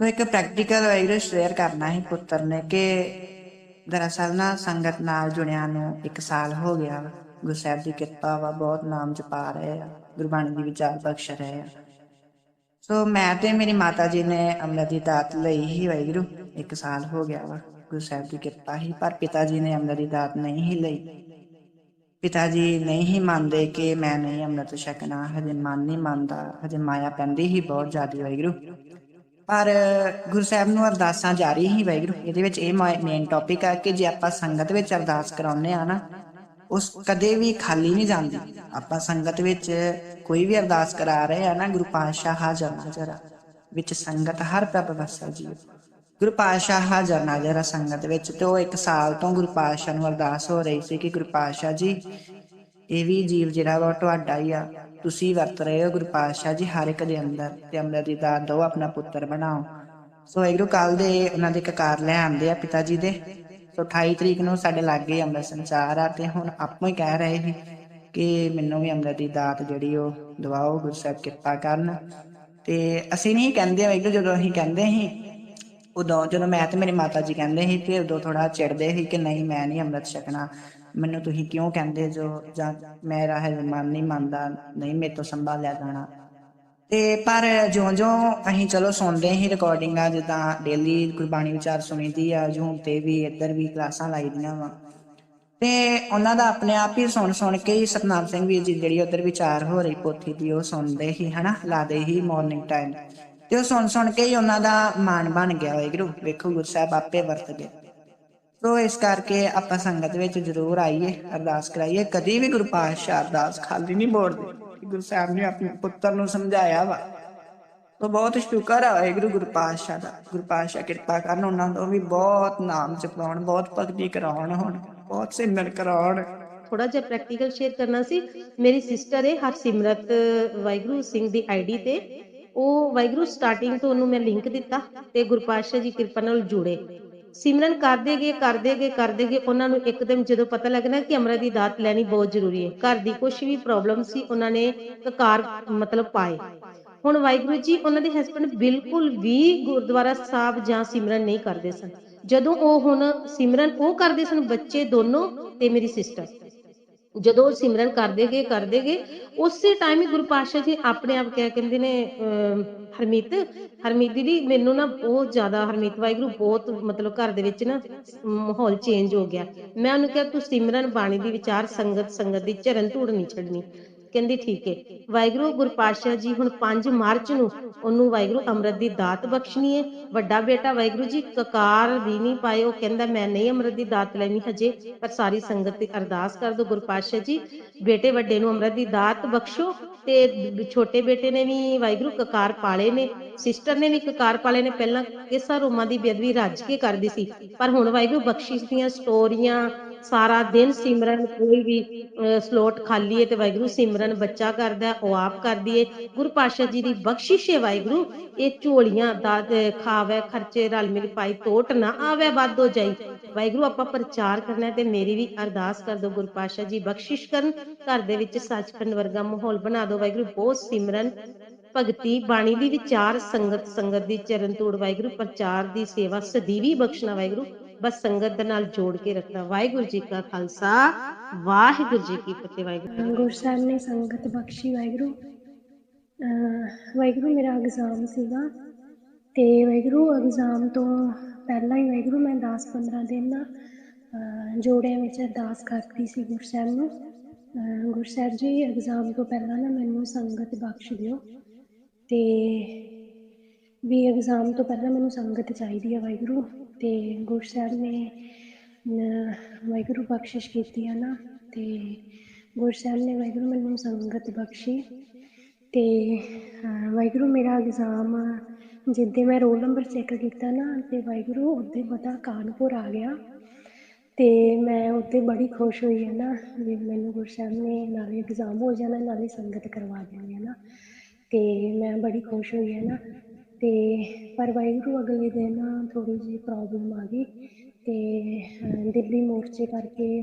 ਸੋ ਇੱਕ practical virus share ਕਰਨਾ ਹੈ ਪੁੱਤਰ ਨੇ ਕਿ ਦਰਅਸਲ ਨਾ ਸੰਗਤ ਨਾਲ ਜੁੜਿਆਂ ਨੂੰ ਇੱਕ ਸਾਲ ਹੋ ਗਿਆ ਗੁਰਸਾਹਿਬ ਦੀ ਕਿਰਪਾ ਵਾ, ਬਹੁਤ ਨਾਮ ਜਪਾ ਰਹੇ ਆ ਗੁਰਬਾਣੀ ਦੀ ਵਿਚਾਰ ਬਖਸ਼ ਰਹੇ ਆ। ਸੋ ਮੈਂ ਤੇ ਮੇਰੀ ਮਾਤਾ ਜੀ ਨੇ ਅੰਮ੍ਰਿਤ ਦੀ ਦਾਤ ਲਈ ਹੀ ਵਾਹਿਗੁਰੂ, ਇੱਕ ਸਾਲ ਹੋ ਗਿਆ ਵਾ। ਗੁਰੂ ਸਾਹਿਬ ਦੀ ਕਿਰਪਾ ਹੀ, ਪਰ ਪਿਤਾ ਜੀ ਨੇ ਅੰਮ੍ਰਿਤ ਦੀ ਦਾਤ ਨਹੀਂ ਹੀ ਲਈ। ਪਿਤਾ ਜੀ ਨਹੀਂ ਹੀ ਮੰਨਦੇ ਕਿ ਮੈਂ ਨਹੀਂ ਅੰਮ੍ਰਿਤ ਛਕਣਾ, ਹਜੇ ਮਨ ਨਹੀਂ ਮੰਨਦਾ, ਹਜੇ ਮਾਇਆ ਪੈਂਦੀ ਹੀ ਬਹੁਤ ਜ਼ਿਆਦੀ ਵਾਹਿਗੁਰੂ। ਪਰ ਗੁਰੂ ਸਾਹਿਬ ਨੂੰ ਅਰਦਾਸਾਂ ਜਾਰੀ ਹੀ ਵਾਹਿਗੁਰੂ, ਇਹਦੇ ਵਿੱਚ ਇਹ ਮੇਨ ਟੌਪਿਕ ਆ ਕਿ ਜੇ ਆਪਾਂ ਸੰਗਤ ਵਿੱਚ ਅਰਦਾਸ ਕਰਾਉਂਦੇ ਆ ਨਾ, ਉਸ ਕਦੇ ਵੀ ਖਾਲੀ ਨਹੀਂ ਜਾਂਦੀ ਆਪਾਂ ਸੰਗਤ ਵਿੱਚ ਕੋਈ ਵੀ ਅਰਦਾਸ ਕਰਾ ਰਹੇ ਆ ਨਾ, ਗੁਰੂ ਪਾਤਸ਼ਾਹ ਹਾਜ਼ਰ ਨਾਜ਼ਰ ਆ। ਵਿੱਚ ਸੰਗਤ ਹਰ ਪ੍ਰਭ ਵਸਾ ਜੀ ਗੁਰੂ ਪਾਤਸ਼ਾਹ ਹਾਜ਼ਰ ਨਾਜ਼ਰ ਆ ਸੰਗਤ ਵਿੱਚ, ਤੇ ਉਹ ਇੱਕ ਸਾਲ ਤੋਂ ਗੁਰੂ ਪਾਤਸ਼ਾਹ ਨੂੰ ਅਰਦਾਸ ਹੋ ਰਹੀ ਸੀ ਕਿ ਗੁਰੂ ਪਾਤਸ਼ਾਹ ਜੀ, ਇਹ ਵੀ ਜੀਵ ਜਿਹੜਾ ਵਾ ਉਹ ਤੁਹਾਡਾ ਹੀ ਆ ਤੁਸੀਂ ਵਰਤ ਰਹੇ ਹੋ ਗੁਰੂ ਪਾਤਸ਼ਾਹ ਜੀ ਹਰ ਇੱਕ ਦੇ ਅੰਦਰ ਤੇ ਅੰਮ੍ਰਿਤ ਦੀ ਦਾਤ ਦਿਓ, ਆਪਣਾ ਪੁੱਤਰ ਬਣਾਓ। ਸੋ ਵਾਹਿਗੁਰੂ ਕੱਲ ਦੇ ਉਹਨਾਂ ਦੇ ਕਕਾਰ ਲੈ ਆਂਦੇ ਆ ਪਿਤਾ ਜੀ ਦੇ। ਸੋ 28 ਤਰੀਕ ਨੂੰ ਸਾਡੇ ਲਾਗੇ ਅੰਮ੍ਰਿਤ ਸੰਚਾਰ ਆ ਤੇ ਹੁਣ ਆਪੋ ਹੀ ਕਹਿ ਰਹੇ ਸੀ ਕਿ ਮੈਨੂੰ ਵੀ ਅੰਮ੍ਰਿਤ ਦੀ ਦਾਤ ਜਿਹੜੀ ਉਹ ਦਵਾਓ, ਗੁਰੂ ਸਾਹਿਬ ਕਿਰਪਾ ਕਰਨ। ਤੇ ਅਸੀਂ ਨਹੀਂ ਕਹਿੰਦੇ ਵਾਹਿਗੁਰੂ, ਜਦੋਂ ਅਸੀਂ ਕਹਿੰਦੇ ਸੀ, ਉਦੋਂ ਜਦੋਂ ਮੈਂ ਤੇ ਮੇਰੀ ਮਾਤਾ ਜੀ ਕਹਿੰਦੇ ਸੀ ਤੇ ਉਦੋਂ ਥੋੜਾ ਚਿੜਦੇ ਸੀ ਕਿ ਨਹੀਂ, ਮੈਂ ਨਹੀਂ ਅੰਮ੍ਰਿਤ ਛਕਣਾ। ਮੈਨੂੰ ਤੁਸੀਂ ਕਿਉਂ ਕਹਿੰਦੇ ਜੋ ਜਾਂ ਮੇਰਾ ਹੈ ਮਨ ਨਹੀਂ ਮੰਨਦਾ, ਨਹੀਂ ਮੇਰੇ ਤੋਂ ਸੰਭਾਲਿਆ ਜਾਣਾ। ਤੇ ਪਰ ਜਿਉਂ-ਜਿਉਂ ਅਸੀਂ ਚਲੋ ਸੁਣਦੇ ਹੀ ਰਿਕਾਰਡਿੰਗਾਂ ਜਿੱਦਾਂ ਡੇਲੀ ਗੁਰਬਾਣੀ ਵਿਚਾਰ ਸੁਣੀਦੀ ਆ ਜੂਮ ਤੇ ਵੀ ਇੱਧਰ ਵੀ ਕਲਾਸਾਂ ਲਾਈਦੀਆਂ ਵਾ। ਤੇ ਉਹਨਾਂ ਦਾ ਆਪਣੇ ਆਪ ਹੀ ਸੁਣ ਸੁਣ ਕੇ ਹੀ ਸਤਨਾਮ ਸਿੰਘ ਵੀਰ ਜੀ ਜਿਹੜੀ ਉਧਰ ਵਿਚਾਰ ਹੋ ਰਹੀ ਪੋਥੀ ਦੀ, ਉਹ ਸੁਣਦੇ ਹੀ ਹਨਾ? ਲਾਦੇ ਹੀ ਮਾਰਨਿੰਗ ਟਾਈਮ ਤੇ ਉਹ ਸੁਣ ਸੁਣ ਕੇ ਹੀ ਉਹਨਾਂ ਦਾ ਮਾਨ ਬਣ ਗਿਆ। ਵਾਹਿਗੁਰੂ, ਵੇਖੋ ਗੁਰੂ ਸਾਹਿਬ ਆਪੇ ਵਰਤ ਗਏ। ਸੋ ਇਸ ਕਰਕੇ ਆਪਾਂ ਸੰਗਤ ਵਿੱਚ ਜ਼ਰੂਰ ਆਈਏ, ਅਰਦਾਸ ਕਰਾਈਏ। ਕਦੀ ਵੀ ਗੁਰੂ ਪਾਤਸ਼ਾਹ ਅਰਦਾਸ ਖਾਲੀ ਨਹੀਂ ਮੋੜਦੇ ਗੁਰੂ ਸਾਹਿਬ ਨੇ ਆਪਣੇ ਪੁੱਤਰ ਨੂੰ ਸਮਝਾਇਆ ਵਾ। ਸੋ ਬਹੁਤ ਸ਼ੁਕਰ ਹੈ ਵਾਹਿਗੁਰੂ ਗੁਰੂ ਪਾਤਸ਼ਾਹ ਦਾ। ਗੁਰੂ ਪਾਤਸ਼ਾਹ ਕਿਰਪਾ ਕਰਨ, ਉਹਨਾਂ ਤੋਂ ਵੀ ਬਹੁਤ ਨਾਮ ਜਪਾਉਣ, ਬਹੁਤ ਭਗਤੀ ਕਰਾਉਣ ਹੁਣ, ਬਹੁਤ ਸਿਮਰਨ ਕਰਾਉਣ। ਥੋੜਾ ਜਿਹਾ ਪ੍ਰੈਕਟੀਕਲ ਸ਼ੇਅਰ ਕਰਨਾ ਸੀ। ਮੇਰੀ ਸਿਸਟਰ ਹੈ ਹਰਸਿਮਰਤ ਵਾਹਿਗੁਰੂ ਸਿੰਘ ਦੀ ਆਈਡੀ ਤੇ। ਉਹ ਵਾਹਿਗੁਰੂ ਸਟਾਰਟਿੰਗ ਤੋਂ ਉਹਨੂੰ ਮੈਂ ਲਿੰਕ ਦਿੱਤਾ ਤੇ ਗੁਰਪਾਤਸ਼ਾਹ ਜੀ ਕਿਰਪਾ ਨਾਲ ਜੁੜੇ। ਸਿਮਰਨ ਕਰਦੇ ਗਏ ਕਰਦੇ ਗਏ ਕਰਦੇ ਗਏ, ਉਹਨਾਂ ਨੂੰ ਇੱਕਦਮ ਜਦੋਂ ਪਤਾ ਲੱਗਣਾ ਕਿ ਅਮਰਾ ਦੀ ਦਾਤ ਲੈਣੀ ਬਹੁਤ ਜ਼ਰੂਰੀ ਹੈ। ਘਰ ਦੀ ਕੁਝ ਵੀ ਪ੍ਰੋਬਲਮ ਸੀ, ਉਹਨਾਂ ਨੇ ਕਕਾਰ ਮਤਲਬ ਪਾਏ। ਹੁਣ ਵਾਹਿਗੁਰੂ ਜੀ, ਉਹਨਾਂ ਦੇ ਹਸਬੰਡ ਬਿਲਕੁਲ ਵੀ ਗੁਰਦੁਆਰਾ ਸਾਹਿਬ ਜਾਂ ਸਿਮਰਨ ਨਹੀਂ ਕਰਦੇ ਸਨ। ਜਦੋਂ ਉਹ ਹੁਣ ਸਿਮਰਨ ਉਹ ਕਰਦੇ ਸਨ, ਬੱਚੇ ਦੋਨੋਂ ਤੇ ਮੇਰੀ ਸਿਸਟਰ ਜਦੋਂ ਸਿਮਰਨ ਕਰਦੇ ਗਏ ਉਸੇ ਟਾਈਮ ਹੀ ਗੁਰੂ ਪਾਤਸ਼ਾਹ ਜੀ ਆਪਣੇ ਆਪ ਕਹਿ ਕਹਿੰਦੇ ਨੇ ਅਮ, ਹਰਮੀਤ ਹਰਮੀਤ ਦੀ ਮੈਨੂੰ ਨਾ ਬਹੁਤ ਜ਼ਿਆਦਾ ਹਰਮੀਤ ਵਾਹਿਗੁਰੂ ਬਹੁਤ ਮਤਲਬ ਘਰ ਦੇ ਵਿੱਚ ਨਾ ਮਾਹੌਲ ਚੇਂਜ ਹੋ ਗਿਆ। ਮੈਂ ਉਹਨੂੰ ਕਿਹਾ ਤੂੰ ਸਿਮਰਨ ਬਾਣੀ ਦੀ ਵਿਚਾਰ ਸੰਗਤ ਸੰਗਤ ਦੀ ਚਰਨ ਧੂੜ ਨਹੀਂ ਛੱਡਣੀ। ਕਹਿੰਦੀ, ਠੀਕ ਹੈ ਵਾਹਿਗੁਰੂ ਗੁਰੂ ਜੀ ਹੁਣ 5 ਮਾਰਚ ਨੂੰ ਉਹਨੂੰ ਵਾਹਿਗੁਰੂ ਅੰਮ੍ਰਿਤ ਦੀ ਦਾਤ ਬਖਸ਼ਣੀ ਹੈ ਵੱਡਾ ਬੇਟਾ ਵਾਹਿਗੁਰੂ ਜੀ, ਕਕਾਰ ਵੀ ਨਹੀਂ ਪਾਏ। ਉਹ ਕਹਿੰਦਾ, ਮੈਂ ਨਹੀਂ ਅੰਮ੍ਰਿਤ ਦੀ ਦਾਤ ਲੈਣੀ ਹਜੇ, ਪਰ ਸਾਰੀ ਸੰਗਤ ਤੇ ਅਰਦਾਸ ਕਰ ਦੋ ਗੁਰੂ ਜੀ। ਬੇਟੇ ਵੱਡੇ ਨੂੰ ਅੰਮ੍ਰਿਤ ਦੀ ਦਾਤ ਬਖਸ਼ੋ ਤੇ ਛੋਟੇ ਬੇਟੇ ਨੇ ਵੀ ਵਾਹਿਗੁਰੂ ਕਕਾਰ ਪਾਲੇ ਨੇ। ਸਿਸਟਰ ਨੇ ਵੀ ਕਕਾਰ ਪਾਲੇ ਨੇ। ਪਹਿਲਾਂ ਕਿਸਾ ਰੋਮਾਂ ਦੀ ਬੇਅਦਬੀ ਰੱਜ ਕੇ ਕਰਦੀ ਸੀ, ਪਰ ਹੁਣ ਵਾਹਿਗੁਰੂ ਬਖਸ਼ਿਸ਼ ਦੀਆਂ ਸਟੋਰੀਆਂ ਸਾਰਾ ਦਿਨ ਸਿਮਰਨ ਕੋਈ ਵੀ ਸਲੋਟ ਖਾਲੀ ਹੈ ਤੇ ਵਾਹਿਗੁਰੂ ਸਿਮਰਨ ਬੱਚਾ ਕਰਦਾ, ਉਹ ਆਪ ਕਰਦੀ ਏ। ਗੁਰੂ ਪਾਤਸ਼ਾਹ ਜੀ ਦੀ ਬਖਸ਼ਿਸ਼ ਹੈ ਵਾਹਿਗੁਰੂ। ਇਹ ਝੋਲੀਆਂ ਦਾ ਖਾਵੇ, ਖਰਚੇ ਰਲ ਮਿਲ ਪਾਈ ਟੋਟ ਨਾ ਆਵੇ, ਵੱਧ ਜਾਈ। ਵਾਹਿਗੁਰੂ, ਆਪਾਂ ਪ੍ਰਚਾਰ ਕਰਨਾ ਤੇ ਮੇਰੀ ਵੀ ਅਰਦਾਸ ਕਰ ਦਿਓ ਗੁਰੂ ਪਾਤਸ਼ਾਹ ਜੀ ਬਖਸ਼ਿਸ਼ ਕਰਨ। ਘਰ ਦੇ ਵਿੱਚ ਸੱਚਖੰਡ ਵਰਗਾ ਮਾਹੌਲ ਬਣਾ ਦਿਓ ਵਾਹਿਗੁਰੂ, ਬਹੁਤ ਸਿਮਰਨ ਭਗਤੀ, ਬਾਣੀ ਦੀ ਵਿਚਾਰ, ਸੰਗਤ ਸੰਗਤ ਦੀ ਚਰਨ ਤੋੜ ਵਾਹਿਗੁਰੂ, ਪ੍ਰਚਾਰ ਦੀ ਸੇਵਾ, ਸਦੀਵੀ ਬਖਸ਼ਣਾ ਵਾਹਿਗੁਰੂ। ਬਸ ਸੰਗਤ ਦੇ ਨਾਲ ਜੋੜ ਕੇ ਰੱਖਣਾ ਵਾਹਿਗੁਰੂ ਜੀ ਕਾ ਖਾਲਸਾ ਵਾਹਿਗੁਰੂ ਜੀ ਕੀ ਫਤਿਹ ਵਾਹਿਗੁਰੂ ਗੁਰੂ ਸਾਹਿਬ ਨੇ ਸੰਗਤ ਬਖਸ਼ੀ ਵਾਹਿਗੁਰੂ। ਵਾਹਿਗੁਰੂ ਮੇਰਾ ਐਗਜ਼ਾਮ ਸੀਗਾ ਤੇ ਵਾਹਿਗੁਰੂ ਐਗਜ਼ਾਮ ਤੋਂ ਪਹਿਲਾਂ ਹੀ ਵਾਹਿਗੁਰੂ ਮੈਂ 10-15 ਦਿਨ ਨਾ ਜੋੜਿਆਂ ਵਿੱਚ ਅਰਦਾਸ ਕਰਦੀ ਸੀ ਗੁਰੂ ਸਾਹਿਬ ਨੂੰ। ਗੁਰੂ ਸਾਹਿਬ ਜੀ ਐਗਜ਼ਾਮ ਤੋਂ ਪਹਿਲਾਂ ਨਾ ਮੈਨੂੰ ਸੰਗਤ ਬਖਸ਼ ਦਿਓ। ਤੇ ਵੀ ਐਗਜ਼ਾਮ ਤੋਂ ਪਹਿਲਾਂ ਮੈਨੂੰ ਸੰਗਤ ਚਾਹੀਦੀ ਹੈ ਵਾਹਿਗੁਰੂ। ਤੇ ਗੁਰੂ ਸਾਹਿਬ ਨੇ ਵਾਹਿਗੁਰੂ ਬਖਸ਼ਿਸ਼ ਕੀਤੀ ਹੈ ਨਾ, ਤੇ ਗੁਰੂ ਸਾਹਿਬ ਨੇ ਵਾਹਿਗੁਰੂ ਮੈਨੂੰ ਸੰਗਤ ਬਖਸ਼ੀ ਤੇ ਵਾਹਿਗੁਰੂ ਮੇਰਾ ਐਗਜ਼ਾਮ ਜਿੱਦੇ ਮੈਂ ਰੋਲ ਨੰਬਰ ਚੈੱਕ ਕੀਤਾ ਨਾ, ਤੇ ਵਾਹਿਗੁਰੂ ਉਹਦੇ ਪਤਾ ਕਾਨਪੁਰ ਆ ਗਿਆ ਤੇ ਮੈਂ ਉੱਤੇ ਬੜੀ ਖੁਸ਼ ਹੋਈ ਹੈ ਨਾ, ਵੀ ਮੈਨੂੰ ਗੁਰੂ ਸਾਹਿਬ ਨੇ ਨਾਲੇ ਐਗਜ਼ਾਮ ਹੋ ਜਾਣਾ, ਨਾਲੇ ਸੰਗਤ ਕਰਵਾ ਦੇਣੀ ਹੈ ਨਾ, ਤੇ ਮੈਂ ਬੜੀ ਖੁਸ਼ ਹੋਈ ਹੈ ਨਾ। ਅਤੇ ਪਰ ਵਾਹਿਗੁਰੂ ਅਗਲੇ ਦਿਨ ਥੋੜ੍ਹੀ ਜਿਹੀ ਪ੍ਰੋਬਲਮ ਆ ਗਈ ਅਤੇ ਦਿੱਲੀ ਮੋਰਚੇ ਕਰਕੇ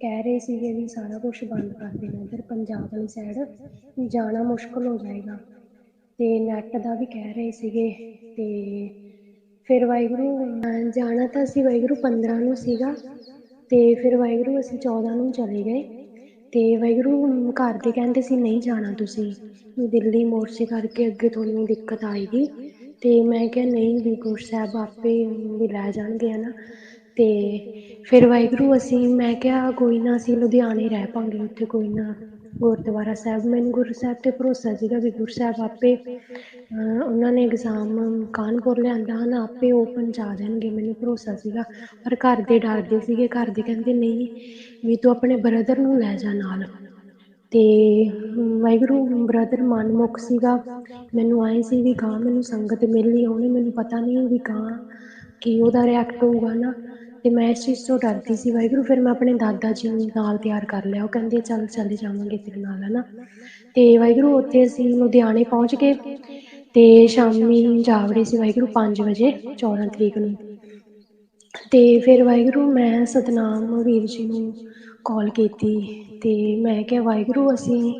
ਕਹਿ ਰਹੇ ਸੀਗੇ ਵੀ ਸਾਰਾ ਕੁਝ ਬੰਦ ਕਰ ਦੇਣਾ ਇੱਧਰ ਪੰਜਾਬ ਵਾਲੀ ਸਾਈਡ ਜਾਣਾ ਮੁਸ਼ਕਲ ਹੋ ਜਾਏਗਾ। ਅਤੇ ਨੈੱਟ ਦਾ ਵੀ ਕਹਿ ਰਹੇ ਸੀਗੇ ਅਤੇ ਫਿਰ ਵਾਹਿਗੁਰੂ ਜਾਣਾ ਤਾਂ ਅਸੀਂ ਵਾਹਿਗੁਰੂ 15 ਨੂੰ ਸੀਗਾ ਅਤੇ ਫਿਰ ਵਾਹਿਗੁਰੂ ਅਸੀਂ 14 ਨੂੰ ਚਲੇ ਗਏ। ਤੇ ਵਾਹਿਗੁਰੂ ਘਰ ਦੇ ਕਹਿੰਦੇ ਸੀ, ਨਹੀਂ ਜਾਣਾ ਤੁਸੀਂ। ਦਿੱਲੀ ਮੋਰਚੇ ਕਰਕੇ ਅੱਗੇ ਤੁਹਾਨੂੰ ਦਿੱਕਤ ਆਏਗੀ। ਤੇ ਮੈਂ ਕਿਹਾ, ਨਹੀਂ ਵੀ ਗੁਰੂ ਸਾਹਿਬ ਆਪੇ ਵੀ ਲੈ ਜਾਣਗੇ, ਹਨਾ? ਤੇ ਫਿਰ ਵਾਹਿਗੁਰੂ ਅਸੀਂ, ਮੈਂ ਕਿਹਾ, ਕੋਈ ਨਾ ਅਸੀਂ ਲੁਧਿਆਣੇ ਰਹਿ ਪਾਂਗੇ ਉੱਥੇ, ਕੋਈ ਨਾ ਗੁਰਦੁਆਰਾ ਸਾਹਿਬ, ਮੈਨੂੰ ਗੁਰੂ ਸਾਹਿਬ ਤੇ ਭਰੋਸਾ ਸੀਗਾ ਵੀ ਗੁਰੂ ਸਾਹਿਬ ਆਪੇ ਉਹਨਾਂ ਨੇ ਐਗਜ਼ਾਮ ਕਾਨਪੁਰ ਲਿਆਂਦਾ ਹਨ, ਆਪੇ ਉਹ ਪਹੁੰਚਾ ਜਾਣਗੇ, ਮੈਨੂੰ ਭਰੋਸਾ ਸੀਗਾ। ਪਰ ਘਰ ਦੇ ਡਰਦੇ ਸੀਗੇ, ਘਰ ਦੇ ਕਹਿੰਦੇ, ਨਹੀਂ, ਵੀ ਤੂੰ ਆਪਣੇ ਬ੍ਰਦਰ ਨੂੰ ਲੈ ਜਾ ਨਾਲ। ਤੇ ਵਾਹਿਗੁਰੂ ਬ੍ਰਦਰ ਮਨਮੁਖ ਸੀਗਾ। ਮੈਨੂੰ ਆਏ ਸੀ ਵੀ ਗਾਂ ਮੈਨੂੰ ਸੰਗਤ ਮਿਲਣੀ ਉਹਨੇ ਮੈਨੂੰ ਪਤਾ ਨਹੀਂ ਵੀ ਗਾਂ ਕੀ ਉਹਦਾ ਰਿਐਕਟ ਹੋਊਗਾ ਨਾ। ਤੇ ਮੈਂ ਇਸ ਚੀਜ਼ ਤੋਂ ਡਰਦੀ ਸੀ, ਵਾਹਿਗੁਰੂ, ਫਿਰ ਮੈਂ ਆਪਣੇ ਦਾਦਾ ਜੀ ਨੂੰ ਨਾਲ ਤਿਆਰ ਕਰ ਲਿਆ। ਉਹ ਕਹਿੰਦੇ, ਚੱਲ ਚਲੇ ਜਾਵਾਂਗੇ ਤੇਰੇ ਨਾਲ, ਹਨਾ? ਤੇ ਵਾਹਿਗੁਰੂ, ਉੱਥੇ ਅਸੀਂ ਲੁਧਿਆਣੇ ਪਹੁੰਚ ਗਏ ਤੇ ਸ਼ਾਮੀ ਜਾਵੜੇ ਸੀ ਵਾਹਿਗੁਰੂ 5 ਵਜੇ 14 ਤਰੀਕ ਨੂੰ। ਤੇ ਫਿਰ ਵਾਹਿਗੁਰੂ, ਮੈਂ ਸਤਨਾਮ ਵੀਰ ਜੀ ਨੂੰ ਕਾਲ ਕੀਤੀ ਤੇ ਮੈਂ ਕਿਹਾ, ਵਾਹਿਗੁਰੂ, ਅਸੀਂ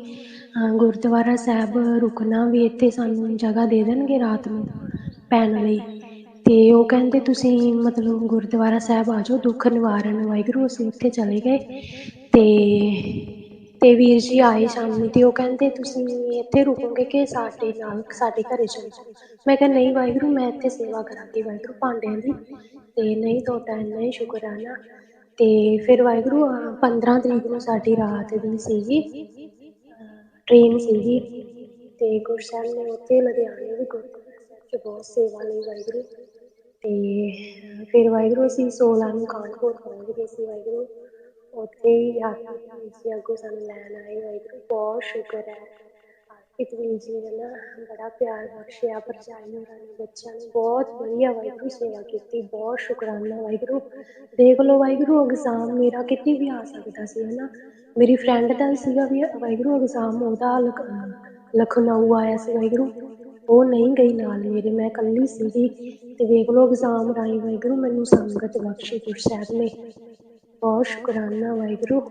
ਗੁਰਦੁਆਰਾ ਸਾਹਿਬ ਰੁਕਣਾ ਵੀ ਇੱਥੇ ਸਾਨੂੰ ਜਗ੍ਹਾ ਦੇ ਦੇਣਗੇ ਰਾਤ ਨੂੰ, ਪੈਣ ਲਈ। ਅਤੇ ਉਹ ਕਹਿੰਦੇ ਤੁਸੀਂ ਮਤਲਬ ਗੁਰਦੁਆਰਾ ਸਾਹਿਬ ਆ ਜਾਓ, ਦੁੱਖ ਨਿਵਾਰਨ ਵਾਹਿਗੁਰੂ, ਅਸੀਂ ਉੱਥੇ ਚਲੇ ਗਏ। ਅਤੇ ਤੇ ਵੀਰ ਜੀ ਆਏ ਸ਼ਾਮੀ ਅਤੇ ਉਹ ਕਹਿੰਦੇ ਤੁਸੀਂ ਇੱਥੇ ਰੁਕੋਗੇ ਕਿ ਸਾਡੇ ਨਾਲ, ਸਾਡੇ ਘਰ ਚਲੇ। ਚਲੋ ਮੈਂ ਕਿਹਾ, ਨਹੀਂ ਵਾਹਿਗੁਰੂ, ਮੈਂ ਇੱਥੇ ਸੇਵਾ ਕਰਾਂਗੀ ਵਾਹਿਗੁਰੂ ਭਾਂਡਿਆਂ ਦੀ। ਅਤੇ ਨਹੀਂ ਤੁਹਾਡਾ ਇੰਨਾ ਹੀ ਸ਼ੁਕਰ ਆ ਨਾ। ਤੇ ਫਿਰ ਵਾਹਿਗੁਰੂ ਪੰਦਰਾਂ ਤਰੀਕ ਨੂੰ ਸਾਡੀ ਰਾਤ ਦੀ ਸੀਗੀ ਟ੍ਰੇਨ ਸੀਗੀ। ਅਤੇ ਤੇ ਗੁਰਸਾਹਿਬ ਨੇ ਉੱਥੇ ਲੁਧਿਆਣੇ ਵੀ ਗੁਰਦੁਆਰਾ ਸਾਹਿਬ 'ਚ ਬਹੁਤ ਸੇਵਾ ਲਈ ਵਾਹਿਗੁਰੂ। ਤੇ ਫਿਰ ਵਾਹਿਗੁਰੂ ਅਸੀਂ 16 ਨੂੰ ਕਾਨਪੁਰ ਪਹੁੰਚ ਗਏ ਸੀ ਵਾਹਿਗੁਰੂ। ਉੱਥੇ ਹੀ ਹਰਪ੍ਰੀਤ ਜੀ ਅੱਗੋਂ ਸਾਨੂੰ ਲੈਣ ਆਏ ਵਾਹਿਗੁਰੂ, ਬਹੁਤ ਸ਼ੁਕਰ ਹੈ। ਹਰਪ੍ਰੀਤ ਜੀ ਨੇ ਨਾ ਬੜਾ ਪਿਆਰ ਬਖਸ਼ਿਆ, ਭਰਜਾਈ ਹੋਰਾਂ ਨੇ, ਬੱਚਿਆਂ ਨੂੰ ਬਹੁਤ ਵਧੀਆ ਵਾਹਿਗੁਰੂ ਸੇਵਾ ਕੀਤੀ, ਬਹੁਤ ਸ਼ੁਕਰਾਨਾ ਵਾਹਿਗੁਰੂ। ਦੇਖ ਲਓ ਵਾਹਿਗੁਰੂ ਐਗਜ਼ਾਮ ਮੇਰਾ ਕਿਤੇ ਵੀ ਆ ਸਕਦਾ ਸੀ, ਹਨਾ? ਮੇਰੀ ਫਰੈਂਡ ਦਾ ਵੀ ਸੀਗਾ ਵੀ ਵਾਹਿਗੁਰੂ ਐਗਜ਼ਾਮ ਉਹਦਾ ਲਖ- ਲਖਨਊ ਆਇਆ ਸੀ ਵਾਹਿਗੁਰੂ। ਉਹ ਨਹੀਂ ਗਈ ਨਾਲ ਮੇਰੇ, ਮੈਂ ਇਕੱਲੀ ਸੀਗੀ ਤੇ ਵੇਖ ਲਓ ਐਗਜ਼ਾਮ ਰਾਹੀਂ ਵਾਹਿਗੁਰੂ ਮੈਨੂੰ ਸੰਗਤ ਬਖਸ਼ੀ ਗੁਰੂ ਸਾਹਿਬ ਨੇ। ਬਹੁਤ ਸ਼ੁਕਰਾਨਾ ਵਾਹਿਗੁਰੂ।